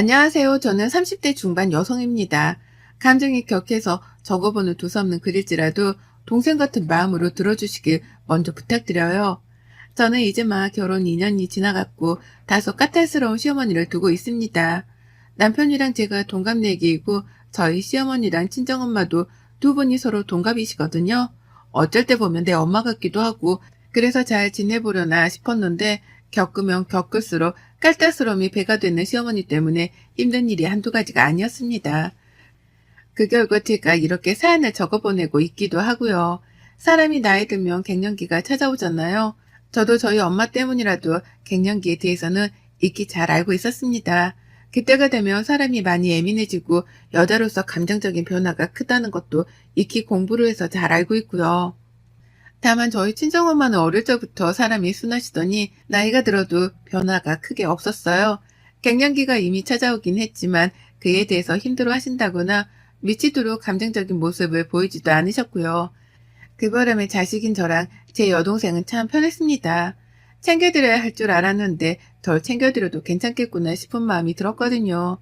안녕하세요. 저는 30대 중반 여성입니다. 감정이 격해서 적어보는 두서없는 글일지라도 동생 같은 마음으로 들어주시길 먼저 부탁드려요. 저는 이제 막 결혼 2년이 지나갔고 다소 까탈스러운 시어머니를 두고 있습니다. 남편이랑 제가 동갑내기이고 저희 시어머니랑 친정엄마도 두 분이 서로 동갑이시거든요. 어쩔 때 보면 내 엄마 같기도 하고 그래서 잘 지내보려나 싶었는데 겪으면 겪을수록 깔딱스러움이 배가 되는 시어머니 때문에 힘든 일이 한두 가지가 아니었습니다. 그 결과 제가 이렇게 사연을 적어보내고 있기도 하고요. 사람이 나이 들면 갱년기가 찾아오잖아요. 저도 저희 엄마 때문이라도 갱년기에 대해서는 익히 잘 알고 있었습니다. 그때가 되면 사람이 많이 예민해지고 여자로서 감정적인 변화가 크다는 것도 익히 공부를 해서 잘 알고 있고요. 다만 저희 친정엄마는 어릴 적부터 사람이 순하시더니 나이가 들어도 변화가 크게 없었어요. 갱년기가 이미 찾아오긴 했지만 그에 대해서 힘들어 하신다거나 미치도록 감정적인 모습을 보이지도 않으셨고요. 그 바람에 자식인 저랑 제 여동생은 참 편했습니다. 챙겨드려야 할 줄 알았는데 덜 챙겨드려도 괜찮겠구나 싶은 마음이 들었거든요.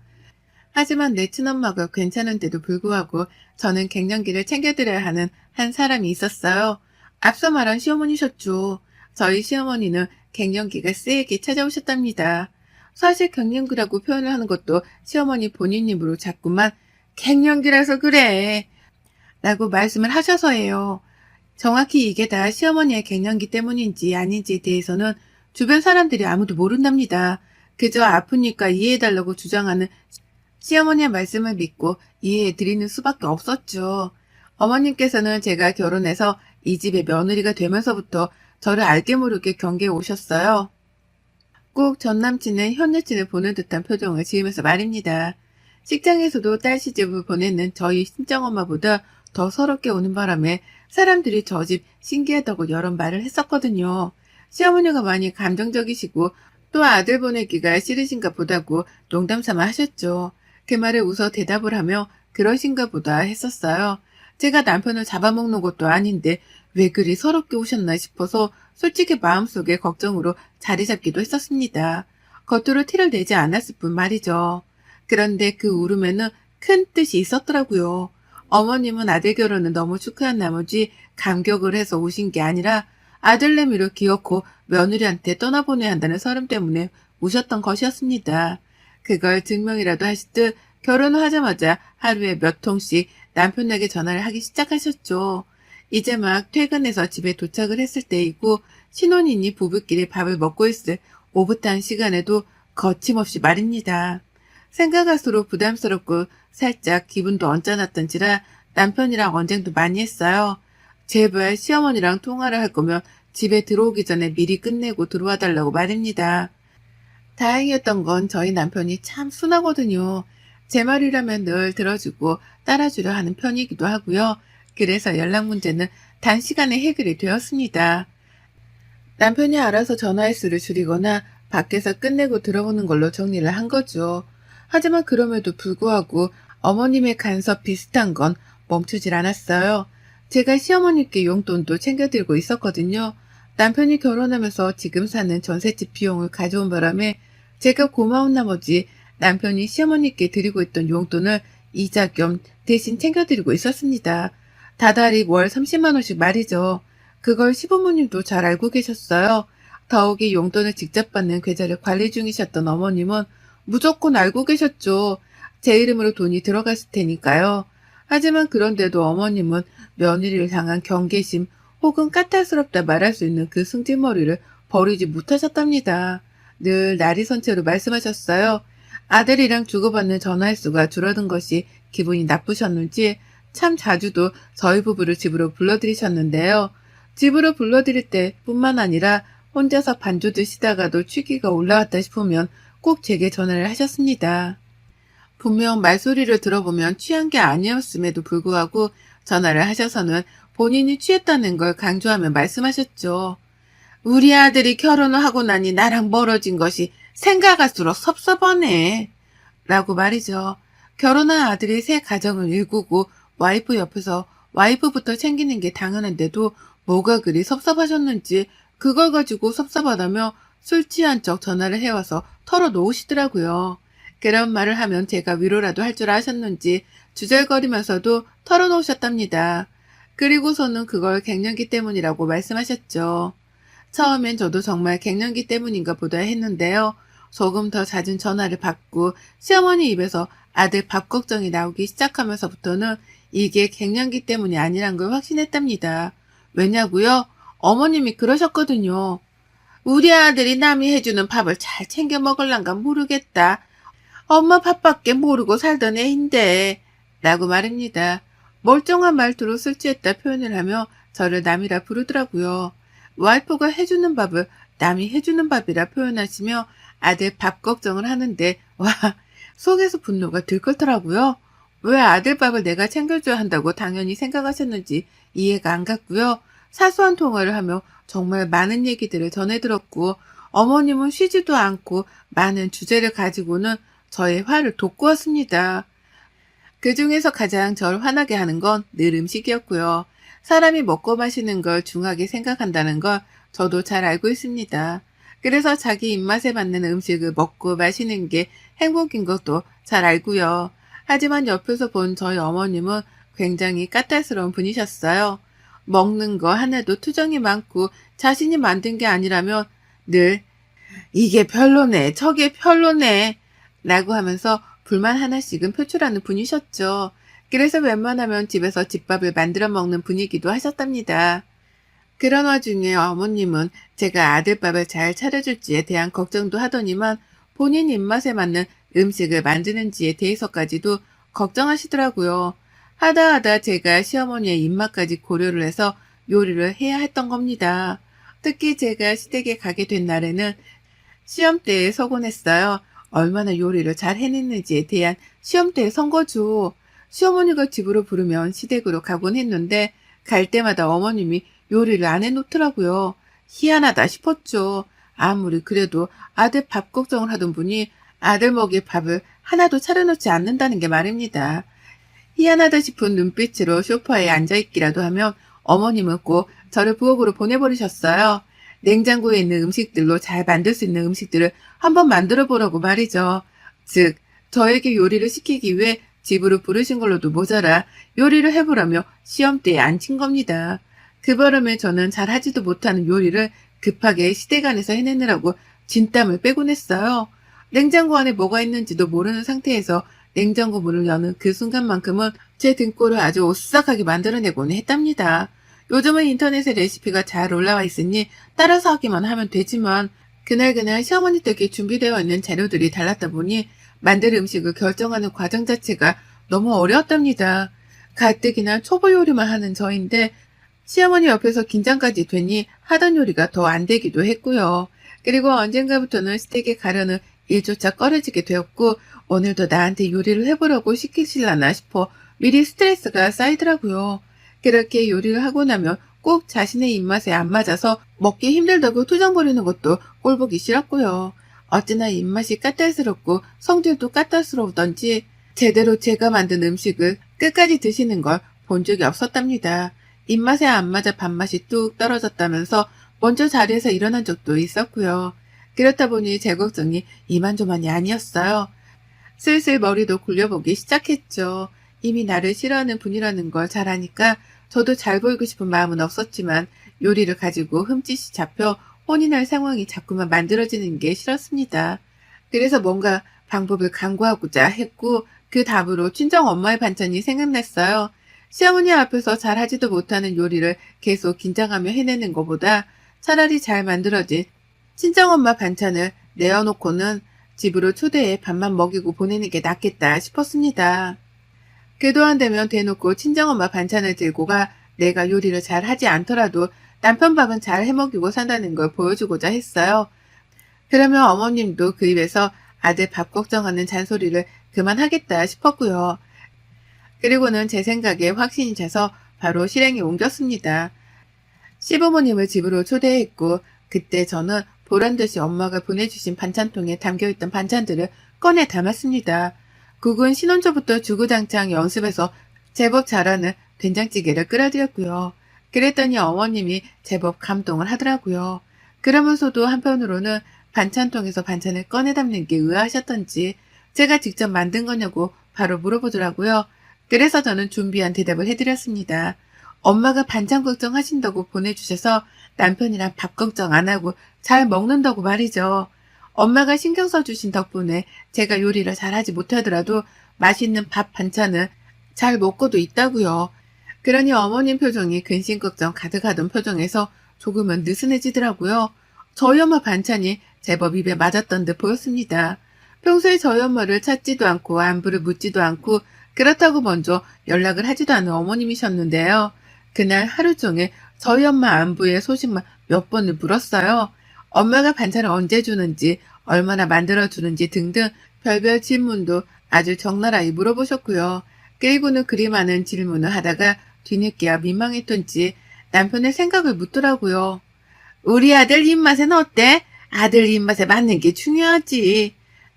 하지만 내 친엄마가 괜찮은데도 불구하고 저는 갱년기를 챙겨드려야 하는 한 사람이 있었어요. 앞서 말한 시어머니셨죠. 저희 시어머니는 갱년기가 세게 찾아오셨답니다. 사실 갱년기라고 표현을 하는 것도 시어머니 본인 입으로 자꾸만 갱년기라서 그래. 라고 말씀을 하셔서예요. 정확히 이게 다 시어머니의 갱년기 때문인지 아닌지에 대해서는 주변 사람들이 아무도 모른답니다. 그저 아프니까 이해해달라고 주장하는 시어머니의 말씀을 믿고 이해해드리는 수밖에 없었죠. 어머님께서는 제가 결혼해서 이 집의 며느리가 되면서부터 저를 알게 모르게 경계해 오셨어요. 꼭 전 남친은 현 여친을 보는 듯한 표정을 지으면서 말입니다. 식장에서도 딸 시집을 보내는 저희 친정엄마보다 더 서럽게 오는 바람에 사람들이 저 집 신기하다고 여러 말을 했었거든요. 시어머니가 많이 감정적이시고 또 아들 보내기가 싫으신가 보다고 농담 삼아 하셨죠. 그 말에 웃어 대답을 하며 그러신가 보다 했었어요. 제가 남편을 잡아먹는 것도 아닌데 왜 그리 서럽게 오셨나 싶어서 솔직히 마음속에 걱정으로 자리 잡기도 했었습니다. 겉으로 티를 내지 않았을 뿐 말이죠. 그런데 그 울음에는 큰 뜻이 있었더라고요. 어머님은 아들 결혼을 너무 축하한 나머지 감격을 해서 오신 게 아니라 아들 내미로 기어코 며느리한테 떠나보내야 한다는 서름 때문에 우셨던 것이었습니다. 그걸 증명이라도 하시듯 결혼을 하자마자 하루에 몇 통씩 남편에게 전화를 하기 시작하셨죠. 이제 막 퇴근해서 집에 도착을 했을 때이고 신혼이니 부부끼리 밥을 먹고 있을 오붓한 시간에도 거침없이 말입니다. 생각할수록 부담스럽고 살짝 기분도 언짢았던지라 남편이랑 언쟁도 많이 했어요. 제발 시어머니랑 통화를 할 거면 집에 들어오기 전에 미리 끝내고 들어와 달라고 말입니다. 다행이었던 건 저희 남편이 참 순하거든요. 제 말이라면 늘 들어주고 따라주려 하는 편이기도 하고요. 그래서 연락 문제는 단시간에 해결이 되었습니다. 남편이 알아서 전화 횟수를 줄이거나 밖에서 끝내고 들어오는 걸로 정리를 한 거죠. 하지만 그럼에도 불구하고 어머님의 간섭 비슷한 건 멈추질 않았어요. 제가 시어머니께 용돈도 챙겨들고 있었거든요. 남편이 결혼하면서 지금 사는 전셋집 비용을 가져온 바람에 제가 고마운 나머지 남편이 시어머니께 드리고 있던 용돈을 이자 겸 대신 챙겨드리고 있었습니다. 다달이 월 30만원씩 말이죠. 그걸 시부모님도 잘 알고 계셨어요. 더욱이 용돈을 직접 받는 계좌를 관리 중이셨던 어머님은 무조건 알고 계셨죠. 제 이름으로 돈이 들어갔을 테니까요. 하지만 그런데도 어머님은 며느리를 향한 경계심 혹은 까탈스럽다 말할 수 있는 그 승질머리를 버리지 못하셨답니다. 늘 날이 선 채로 말씀하셨어요. 아들이랑 주고받는 전화 횟수가 줄어든 것이 기분이 나쁘셨는지 참 자주도 저희 부부를 집으로 불러들이셨는데요. 집으로 불러들일 때 뿐만 아니라 혼자서 반주 드시다가도 취기가 올라왔다 싶으면 꼭 제게 전화를 하셨습니다. 분명 말소리를 들어보면 취한 게 아니었음에도 불구하고 전화를 하셔서는 본인이 취했다는 걸 강조하며 말씀하셨죠. 우리 아들이 결혼을 하고 나니 나랑 멀어진 것이 생각할수록 섭섭하네. 라고 말이죠. 결혼한 아들이 새 가정을 일구고 와이프 옆에서 와이프부터 챙기는 게 당연한데도 뭐가 그리 섭섭하셨는지 그걸 가지고 섭섭하다며 술 취한 척 전화를 해와서 털어놓으시더라고요. 그런 말을 하면 제가 위로라도 할 줄 아셨는지 주절거리면서도 털어놓으셨답니다. 그리고서는 그걸 갱년기 때문이라고 말씀하셨죠. 처음엔 저도 정말 갱년기 때문인가 보다 했는데요. 조금 더 잦은 전화를 받고 시어머니 입에서 아들 밥 걱정이 나오기 시작하면서부터는 이게 갱년기 때문이 아니란 걸 확신했답니다. 왜냐고요? 어머님이 그러셨거든요. 우리 아들이 남이 해주는 밥을 잘 챙겨 먹을란가 모르겠다. 엄마 밥밖에 모르고 살던 애인데 라고 말입니다. 멀쩡한 말투로 술 취했다 표현을 하며 저를 남이라 부르더라고요. 와이프가 해주는 밥을 남이 해주는 밥이라 표현하시며 아들 밥 걱정을 하는데 와 속에서 분노가 들끓더라고요. 왜 아들 밥을 내가 챙겨줘야 한다고 당연히 생각하셨는지 이해가 안 갔고요. 사소한 통화를 하며 정말 많은 얘기들을 전해 들었고 어머님은 쉬지도 않고 많은 주제를 가지고는 저의 화를 돋구었습니다. 그 중에서 가장 절 화나게 하는 건 늘 음식이었고요. 사람이 먹고 마시는 걸 중하게 생각한다는 걸 저도 잘 알고 있습니다. 그래서 자기 입맛에 맞는 음식을 먹고 마시는 게 행복인 것도 잘 알고요. 하지만 옆에서 본 저희 어머님은 굉장히 까탈스러운 분이셨어요. 먹는 거 하나도 투정이 많고 자신이 만든 게 아니라면 늘 이게 별로네, 저게 별로네 라고 하면서 불만 하나씩은 표출하는 분이셨죠. 그래서 웬만하면 집에서 집밥을 만들어 먹는 분이기도 하셨답니다. 그런 와중에 어머님은 제가 아들밥을 잘 차려줄지에 대한 걱정도 하더니만 본인 입맛에 맞는 음식을 만드는지에 대해서까지도 걱정하시더라고요. 하다 하다 제가 시어머니의 입맛까지 고려를 해서 요리를 해야 했던 겁니다. 특히 제가 시댁에 가게 된 날에는 시험 때에 서곤했어요. 얼마나 요리를 잘 해냈는지에 대한 시험 때의 선거죠. 시어머니가 집으로 부르면 시댁으로 가곤 했는데 갈 때마다 어머님이 요리를 안 해놓더라고요. 희한하다 싶었죠. 아무리 그래도 아들 밥 걱정을 하던 분이 아들 먹일 밥을 하나도 차려놓지 않는다는 게 말입니다. 희한하다 싶은 눈빛으로 소파에 앉아있기라도 하면 어머님은 꼭 저를 부엌으로 보내버리셨어요. 냉장고에 있는 음식들로 잘 만들 수 있는 음식들을 한번 만들어 보라고 말이죠. 즉, 저에게 요리를 시키기 위해 집으로 부르신 걸로도 모자라 요리를 해보라며 시험대에 앉힌 겁니다. 그 바람에 저는 잘 하지도 못하는 요리를 급하게 시댁 안에서 해내느라고 진땀을 빼곤 했어요. 냉장고 안에 뭐가 있는지도 모르는 상태에서 냉장고 문을 여는 그 순간만큼은 제 등골을 아주 오싹하게 만들어내곤 했답니다. 요즘은 인터넷에 레시피가 잘 올라와 있으니 따라서 하기만 하면 되지만 그날그날 시어머니 댁에 준비되어 있는 재료들이 달랐다 보니 만들 음식을 결정하는 과정 자체가 너무 어려웠답니다. 가뜩이나 초보 요리만 하는 저인데 시어머니 옆에서 긴장까지 되니 하던 요리가 더 안 되기도 했고요. 그리고 언젠가부터는 스택에 가려는 일조차 꺼려지게 되었고 오늘도 나한테 요리를 해보라고 시키실라나 싶어 미리 스트레스가 쌓이더라고요. 그렇게 요리를 하고 나면 꼭 자신의 입맛에 안 맞아서 먹기 힘들다고 투정 부리는 것도 꼴보기 싫었고요. 어찌나 입맛이 까탈스럽고 성질도 까탈스러우던지 제대로 제가 만든 음식을 끝까지 드시는 걸 본 적이 없었답니다. 입맛에 안 맞아 밥맛이 뚝 떨어졌다면서 먼저 자리에서 일어난 적도 있었고요. 그렇다 보니 제 걱정이 이만저만이 아니었어요. 슬슬 머리도 굴려보기 시작했죠. 이미 나를 싫어하는 분이라는 걸 잘 아니까 저도 잘 보이고 싶은 마음은 없었지만 요리를 가지고 흠짓이 잡혀 날 상황이 자꾸만 만들어지는 게 싫었습니다. 그래서 뭔가 방법을 강구하고자 했고 그 답으로 친정 엄마의 반찬이 생각났어요. 시어머니 앞에서 잘 하지도 못하는 요리를 계속 긴장하며 해내는 것보다 차라리 잘 만들어진 친정엄마 반찬을 내어놓고는 집으로 초대해 밥만 먹이고 보내는 게 낫겠다 싶었습니다. 그도 안 되면 대놓고 친정엄마 반찬을 들고 가 내가 요리를 잘 하지 않더라도 남편 밥은 잘 해먹이고 산다는 걸 보여주고자 했어요. 그러면 어머님도 그 입에서 아들 밥 걱정하는 잔소리를 그만하겠다 싶었고요. 그리고는 제 생각에 확신이 차서 바로 실행에 옮겼습니다. 시부모님을 집으로 초대했고 그때 저는 보란듯이 엄마가 보내주신 반찬통에 담겨있던 반찬들을 꺼내 담았습니다. 국은 신혼초부터 주구장창 연습해서 제법 잘하는 된장찌개를 끓여드렸고요. 그랬더니 어머님이 제법 감동을 하더라고요. 그러면서도 한편으로는 반찬통에서 반찬을 꺼내 담는 게 의아하셨던지 제가 직접 만든 거냐고 바로 물어보더라고요. 그래서 저는 준비한 대답을 해드렸습니다. 엄마가 반찬 걱정하신다고 보내주셔서 남편이랑 밥 걱정 안 하고 잘 먹는다고 말이죠. 엄마가 신경 써주신 덕분에 제가 요리를 잘하지 못하더라도 맛있는 밥 반찬은 잘 먹고도 있다고요. 그러니 어머님 표정이 근심 걱정 가득하던 표정에서 조금은 느슨해지더라고요. 저희 엄마 반찬이 제법 입에 맞았던 듯 보였습니다. 평소에 저희 엄마를 찾지도 않고 안부를 묻지도 않고 그렇다고 먼저 연락을 하지도 않은 어머님이셨는데요. 그날 하루 종일 저희 엄마 안부의 소식만 몇 번을 물었어요. 엄마가 반찬을 언제 주는지, 얼마나 만들어주는지 등등 별별 질문도 아주 적나라히 물어보셨고요. 그리고는 그리 많은 질문을 하다가 뒤늦게야 민망했던지 남편의 생각을 묻더라고요. 우리 아들 입맛은 어때? 아들 입맛에 맞는 게 중요하지.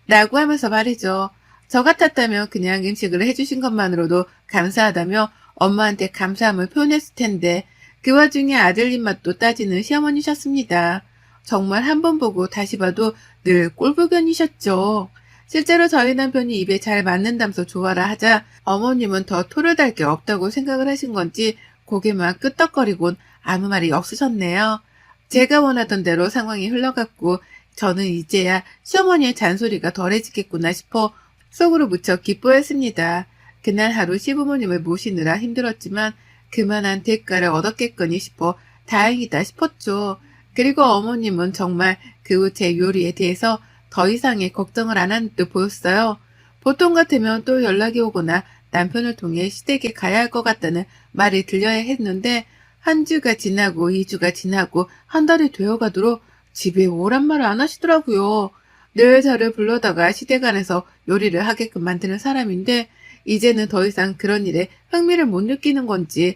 라고 하면서 말이죠. 저 같았다면 그냥 음식을 해주신 것만으로도 감사하다며 엄마한테 감사함을 표현했을 텐데 그 와중에 아들 입맛도 따지는 시어머니셨습니다. 정말 한 번 보고 다시 봐도 늘 꼴불견이셨죠. 실제로 저희 남편이 입에 잘 맞는다면서 좋아라 하자 어머님은 더 토를 달 게 없다고 생각을 하신 건지 고개만 끄덕거리곤 아무 말이 없으셨네요. 제가 원하던 대로 상황이 흘러갔고 저는 이제야 시어머니의 잔소리가 덜해지겠구나 싶어 속으로 무척 기뻐했습니다. 그날 하루 시부모님을 모시느라 힘들었지만 그만한 대가를 얻었겠거니 싶어 다행이다 싶었죠. 그리고 어머님은 정말 그 후 제 요리에 대해서 더 이상의 걱정을 안 하는 듯 보였어요. 보통 같으면 또 연락이 오거나 남편을 통해 시댁에 가야 할 것 같다는 말이 들려야 했는데 한 주가 지나고 이 주가 지나고 한 달이 되어가도록 집에 오란 말을 안 하시더라고요. 늘 저를 불러다가 시댁 안에서 요리를 하게끔 만드는 사람인데 이제는 더 이상 그런 일에 흥미를 못 느끼는 건지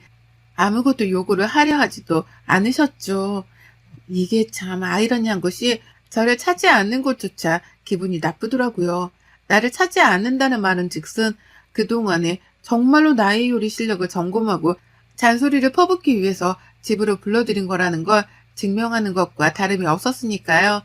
아무것도 요구를 하려 하지도 않으셨죠. 이게 참 아이러니한 것이 저를 찾지 않는 것조차 기분이 나쁘더라고요. 나를 찾지 않는다는 말은 즉슨 그동안에 정말로 나의 요리 실력을 점검하고 잔소리를 퍼붓기 위해서 집으로 불러들인 거라는 걸 증명하는 것과 다름이 없었으니까요.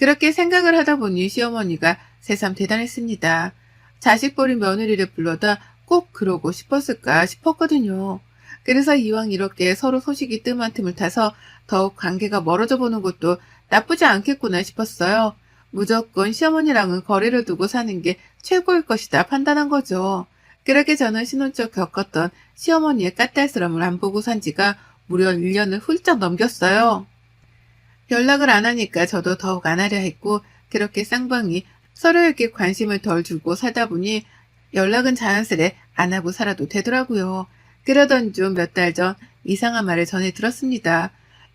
그렇게 생각을 하다 보니 시어머니가 새삼 대단했습니다. 자식 버린 며느리를 불러다 꼭 그러고 싶었을까 싶었거든요. 그래서 이왕 이렇게 서로 소식이 뜸한 틈을 타서 더욱 관계가 멀어져 보는 것도 나쁘지 않겠구나 싶었어요. 무조건 시어머니랑은 거리를 두고 사는 게 최고일 것이다 판단한 거죠. 그렇게 저는 신혼적 겪었던 시어머니의 까탈스러움을 안 보고 산 지가 무려 1년을 훌쩍 넘겼어요. 연락을 안 하니까 저도 더욱 안 하려 했고 그렇게 쌍방이 서로에게 관심을 덜 주고 살다 보니 연락은 자연스레 안 하고 살아도 되더라고요. 그러던 중 몇 달 전 이상한 말을 전해 들었습니다.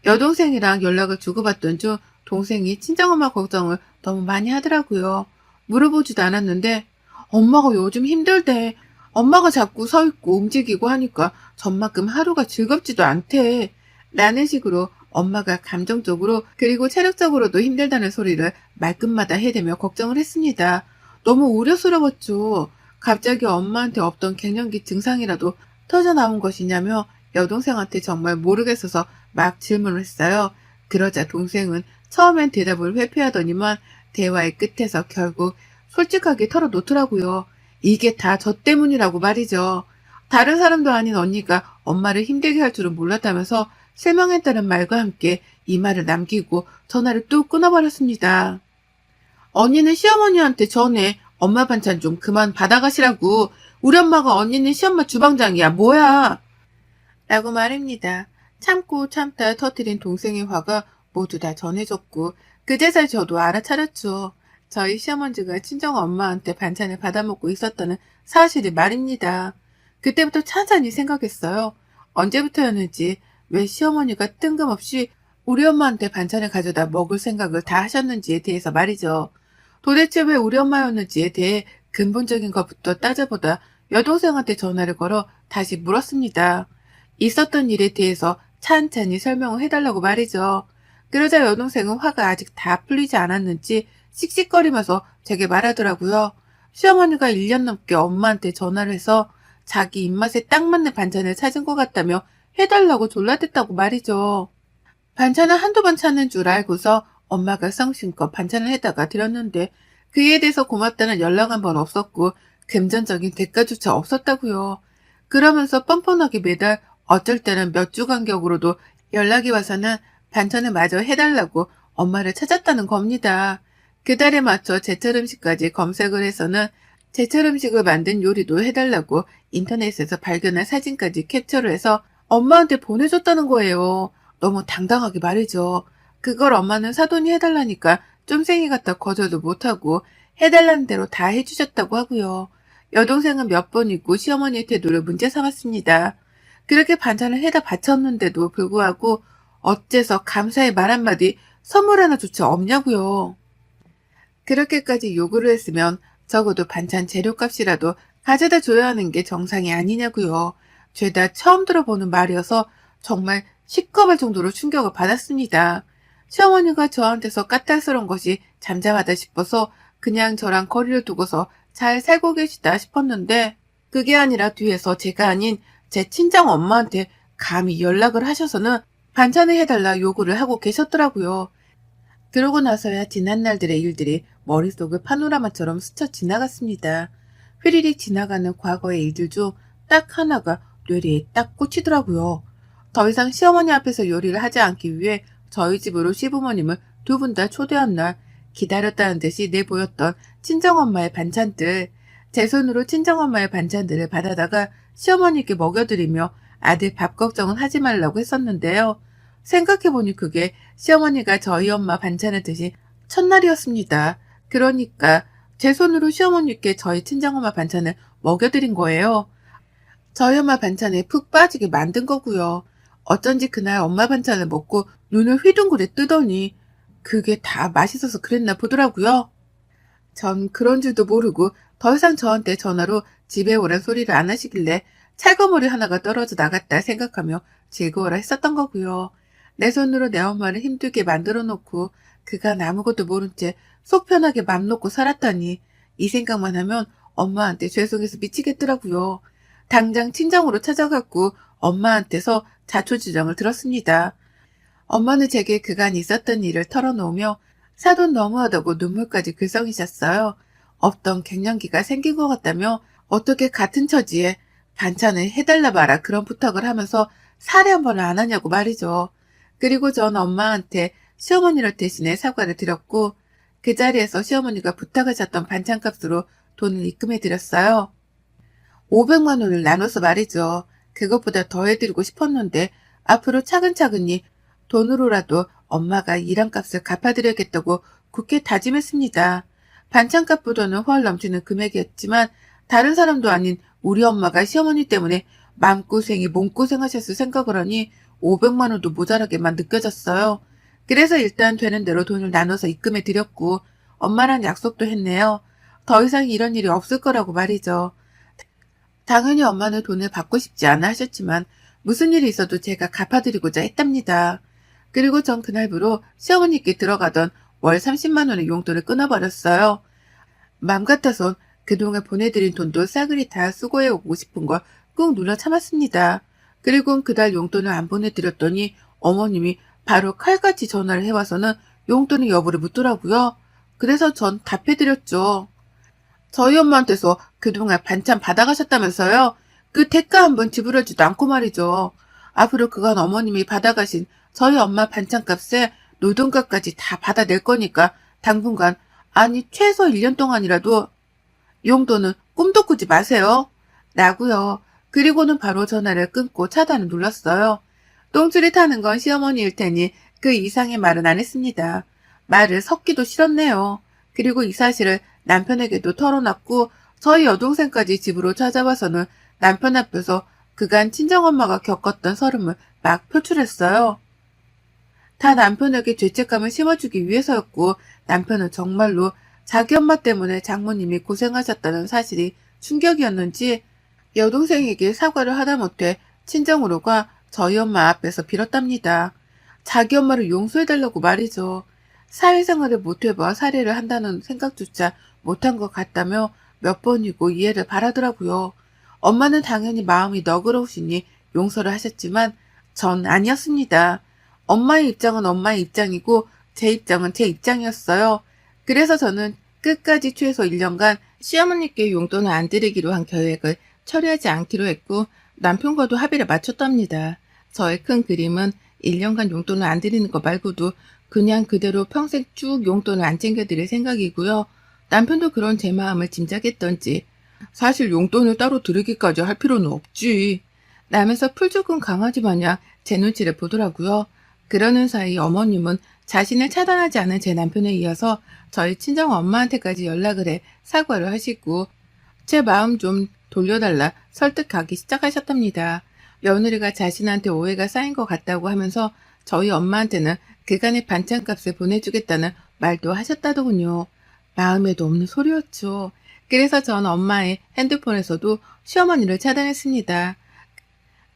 여동생이랑 연락을 주고받던 중 동생이 친정엄마 걱정을 너무 많이 하더라고요. 물어보지도 않았는데 엄마가 요즘 힘들대. 엄마가 자꾸 서 있고 움직이고 하니까 전만큼 하루가 즐겁지도 않대. 라는 식으로 엄마가 감정적으로 그리고 체력적으로도 힘들다는 소리를 말끝마다 해대며 걱정을 했습니다. 너무 우려스러웠죠. 갑자기 엄마한테 없던 갱년기 증상이라도 터져 나온 것이냐며 여동생한테 정말 모르겠어서 막 질문을 했어요. 그러자 동생은 처음엔 대답을 회피하더니만 대화의 끝에서 결국 솔직하게 털어놓더라고요. 이게 다 저 때문이라고 말이죠. 다른 사람도 아닌 언니가 엄마를 힘들게 할 줄은 몰랐다면서 실망했다는 말과 함께 이 말을 남기고 전화를 뚝 끊어버렸습니다. 언니는 시어머니한테 전에 엄마 반찬 좀 그만 받아가시라고 우리 엄마가 언니는 시엄마 주방장이야 뭐야 라고 말입니다. 참고 참다 터뜨린 동생의 화가 모두 다 전해졌고 그제서야 저도 알아차렸죠. 저희 시어머니가 친정 엄마한테 반찬을 받아먹고 있었다는 사실이 말입니다. 그때부터 찬찬히 생각했어요. 언제부터였는지 왜 시어머니가 뜬금없이 우리 엄마한테 반찬을 가져다 먹을 생각을 다 하셨는지에 대해서 말이죠. 도대체 왜 우리 엄마였는지에 대해 근본적인 것부터 따져보다 여동생한테 전화를 걸어 다시 물었습니다. 있었던 일에 대해서 찬찬히 설명을 해달라고 말이죠. 그러자 여동생은 화가 아직 다 풀리지 않았는지 씩씩거리면서 제게 말하더라고요. 시어머니가 1년 넘게 엄마한테 전화를 해서 자기 입맛에 딱 맞는 반찬을 찾은 것 같다며 해달라고 졸라댔다고 말이죠. 반찬을 한두 번 찾는 줄 알고서 엄마가 성심껏 반찬을 해다가 드렸는데 그에 대해서 고맙다는 연락 한 번 없었고 금전적인 대가조차 없었다고요. 그러면서 뻔뻔하게 매달 어쩔 때는 몇 주 간격으로도 연락이 와서는 반찬을 마저 해달라고 엄마를 찾았다는 겁니다. 그 달에 맞춰 제철 음식까지 검색을 해서는 제철 음식을 만든 요리도 해달라고 인터넷에서 발견한 사진까지 캡처를 해서 엄마한테 보내줬다는 거예요. 너무 당당하게 말이죠. 그걸 엄마는 사돈이 해달라니까 쫌생이 같다 거절도 못하고 해달라는 대로 다 해주셨다고 하고요. 여동생은 몇 번 있고 시어머니의 태도를 문제 삼았습니다. 그렇게 반찬을 해다 바쳤는데도 불구하고 어째서 감사의 말 한마디 선물 하나조차 없냐고요. 그렇게까지 요구를 했으면 적어도 반찬 재료값이라도 가져다 줘야 하는 게 정상이 아니냐고요. 죄다 처음 들어보는 말이어서 정말 시겁할 정도로 충격을 받았습니다. 시어머니가 저한테서 까탈스러운 것이 잠잠하다 싶어서 그냥 저랑 거리를 두고서 잘 살고 계시다 싶었는데 그게 아니라 뒤에서 제가 아닌 제 친정 엄마한테 감히 연락을 하셔서는 반찬을 해달라 요구를 하고 계셨더라고요. 그러고 나서야 지난 날들의 일들이 머릿속을 파노라마처럼 스쳐 지나갔습니다. 휘리릭 지나가는 과거의 일들 중 딱 하나가 뇌리에 딱 꽂히더라고요. 더 이상 시어머니 앞에서 요리를 하지 않기 위해 저희 집으로 시부모님을 두 분 다 초대한 날 기다렸다는 듯이 내보였던 친정엄마의 반찬들. 제 손으로 친정엄마의 반찬들을 받아다가 시어머니께 먹여드리며 아들 밥 걱정은 하지 말라고 했었는데요. 생각해보니 그게 시어머니가 저희 엄마 반찬을 드신 첫날이었습니다. 그러니까 제 손으로 시어머니께 저희 친정엄마 반찬을 먹여드린 거예요. 저희 엄마 반찬에 푹 빠지게 만든 거고요. 어쩐지 그날 엄마 반찬을 먹고 눈을 휘둥그레 뜨더니 그게 다 맛있어서 그랬나 보더라고요. 전 그런 줄도 모르고 더 이상 저한테 전화로 집에 오란 소리를 안 하시길래 찰거머리 하나가 떨어져 나갔다 생각하며 즐거워라 했었던 거고요. 내 손으로 내 엄마를 힘들게 만들어 놓고 그간 아무것도 모른 채 속 편하게 맘 놓고 살았다니 이 생각만 하면 엄마한테 죄송해서 미치겠더라고요. 당장 친정으로 찾아갔고 엄마한테서 자초지정을 들었습니다. 엄마는 제게 그간 있었던 일을 털어놓으며 사돈 너무하다고 눈물까지 글썽이셨어요. 없던 갱년기가 생긴 것 같다며 어떻게 같은 처지에 반찬을 해달라 마라 그런 부탁을 하면서 살해 한 번을 안 하냐고 말이죠. 그리고 전 엄마한테 시어머니를 대신해 사과를 드렸고 그 자리에서 시어머니가 부탁하셨던 반찬값으로 돈을 입금해 드렸어요. 500만 원을 나눠서 말이죠. 그것보다 더 해드리고 싶었는데 앞으로 차근차근히 돈으로라도 엄마가 일한 값을 갚아드려야겠다고 굳게 다짐했습니다. 반찬값보다는 훨 넘치는 금액이었지만 다른 사람도 아닌 우리 엄마가 시어머니 때문에 마음고생이 몸고생하셨을 생각을 하니 500만 원도 모자라게만 느껴졌어요. 그래서 일단 되는 대로 돈을 나눠서 입금해 드렸고 엄마랑 약속도 했네요. 더 이상 이런 일이 없을 거라고 말이죠. 당연히 엄마는 돈을 받고 싶지 않아 하셨지만 무슨 일이 있어도 제가 갚아드리고자 했답니다. 그리고 전 그날부로 시어머니께 들어가던 월 30만 원의 용돈을 끊어버렸어요. 맘 같아선 그동안 보내드린 돈도 싸그리 다 수고해 오고 싶은 걸 꾹 눌러 참았습니다. 그리고 그달 용돈을 안 보내드렸더니 어머님이 바로 칼같이 전화를 해와서는 용돈의 여부를 묻더라고요. 그래서 전 답해드렸죠. 저희 엄마한테서 그동안 반찬 받아가셨다면서요? 그 대가 한번 지불하지도 않고 말이죠. 앞으로 그간 어머님이 받아가신 저희 엄마 반찬값에 노동값까지 다 받아낼 거니까 당분간 아니 최소 1년 동안이라도 용돈은 꿈도 꾸지 마세요. 라고요. 그리고는 바로 전화를 끊고 차단을 눌렀어요. 똥줄이 타는 건 시어머니일 테니 그 이상의 말은 안 했습니다. 말을 섞기도 싫었네요. 그리고 이 사실을 남편에게도 털어놨고 저희 여동생까지 집으로 찾아와서는 남편 앞에서 그간 친정엄마가 겪었던 서름을 막 표출했어요. 다 남편에게 죄책감을 심어주기 위해서였고 남편은 정말로 자기 엄마 때문에 장모님이 고생하셨다는 사실이 충격이었는지 여동생에게 사과를 하다못해 친정으로 가 저희 엄마 앞에서 빌었답니다. 자기 엄마를 용서해달라고 말이죠. 사회생활을 못해봐 살해를 한다는 생각조차 못한 것 같다며 몇 번이고 이해를 바라더라고요. 엄마는 당연히 마음이 너그러우시니 용서를 하셨지만 전 아니었습니다. 엄마의 입장은 엄마의 입장이고 제 입장은 제 입장이었어요. 그래서 저는 끝까지 최소 1년간 시어머니께 용돈을 안 드리기로 한 계획을 처리하지 않기로 했고 남편과도 합의를 맞췄답니다. 저의 큰 그림은 1년간 용돈을 안 드리는 거 말고도 그냥 그대로 평생 쭉 용돈을 안 챙겨드릴 생각이고요. 남편도 그런 제 마음을 짐작했던지 사실 용돈을 따로 드리기까지 할 필요는 없지. 남에서 풀 죽은 강아지 마냥 제 눈치를 보더라고요. 그러는 사이 어머님은 자신을 차단하지 않은 제 남편에 이어서 저희 친정 엄마한테까지 연락을 해 사과를 하시고 제 마음 좀 돌려달라 설득하기 시작하셨답니다. 며느리가 자신한테 오해가 쌓인 것 같다고 하면서 저희 엄마한테는 그간의 반찬값을 보내주겠다는 말도 하셨다더군요. 마음에도 없는 소리였죠. 그래서 전 엄마의 핸드폰에서도 시어머니를 차단했습니다.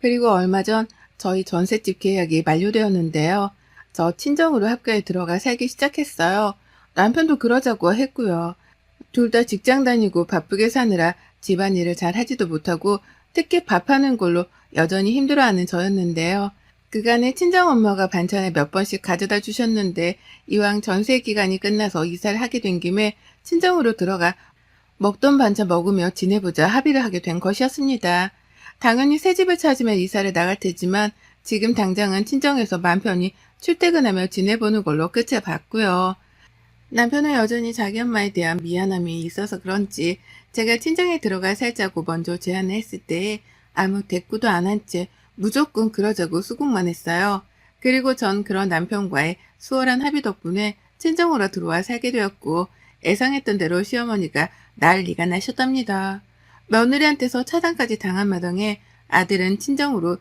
그리고 얼마 전 저희 전셋집 계약이 만료되었는데요. 저 친정으로 학교에 들어가 살기 시작했어요. 남편도 그러자고 했고요. 둘 다 직장 다니고 바쁘게 사느라 집안일을 잘 하지도 못하고 특히 밥하는 걸로 여전히 힘들어하는 저였는데요. 그간에 친정엄마가 반찬을 몇 번씩 가져다 주셨는데 이왕 전세 기간이 끝나서 이사를 하게 된 김에 친정으로 들어가 먹던 반찬 먹으며 지내보자 합의를 하게 된 것이었습니다. 당연히 새 집을 찾으면 이사를 나갈 테지만 지금 당장은 친정에서 맘 편히 출퇴근하며 지내보는 걸로 끝을 봤고요. 남편은 여전히 자기 엄마에 대한 미안함이 있어서 그런지 제가 친정에 들어가 살자고 먼저 제안을 했을 때 아무 대꾸도 안 한 채 무조건 그러자고 수긍만 했어요. 그리고 전 그런 남편과의 수월한 합의 덕분에 친정으로 들어와 살게 되었고 예상했던 대로 시어머니가 난리가 나셨답니다. 며느리한테서 차단까지 당한 마당에 아들은 친정으로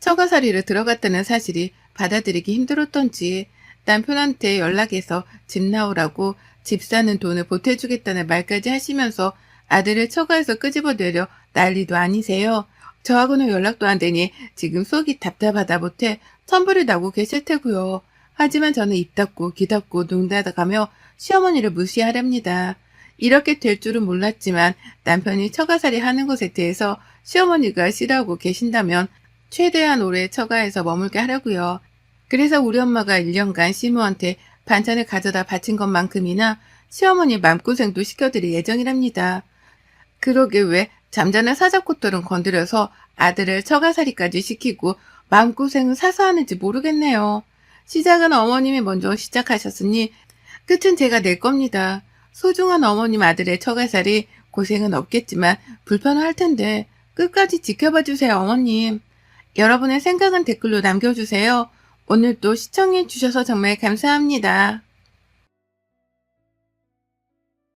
처가살이를 들어갔다는 사실이 받아들이기 힘들었던지 남편한테 연락해서 집 나오라고 집 사는 돈을 보태주겠다는 말까지 하시면서 아들을 처가에서 끄집어내려 난리도 아니세요. 저하고는 연락도 안 되니 지금 속이 답답하다 못해 천불이 나고 계실 테고요. 하지만 저는 입 닫고 귀 닫고 눈 닫아가며 시어머니를 무시하렵니다. 이렇게 될 줄은 몰랐지만 남편이 처가살이 하는 것에 대해서 시어머니가 싫어하고 계신다면 최대한 오래 처가에서 머물게 하려고요. 그래서 우리 엄마가 1년간 시모한테 반찬을 가져다 바친 것만큼이나 시어머니 맘고생도 시켜드릴 예정이랍니다. 그러게 왜 잠자는 사자꽃들은 건드려서 아들을 처가살이까지 시키고 마음고생을 사서 하는지 모르겠네요. 시작은 어머님이 먼저 시작하셨으니 끝은 제가 낼 겁니다. 소중한 어머님 아들의 처가살이 고생은 없겠지만 불편할 텐데 끝까지 지켜봐 주세요, 어머님. 여러분의 생각은 댓글로 남겨주세요. 오늘도 시청해 주셔서 정말 감사합니다.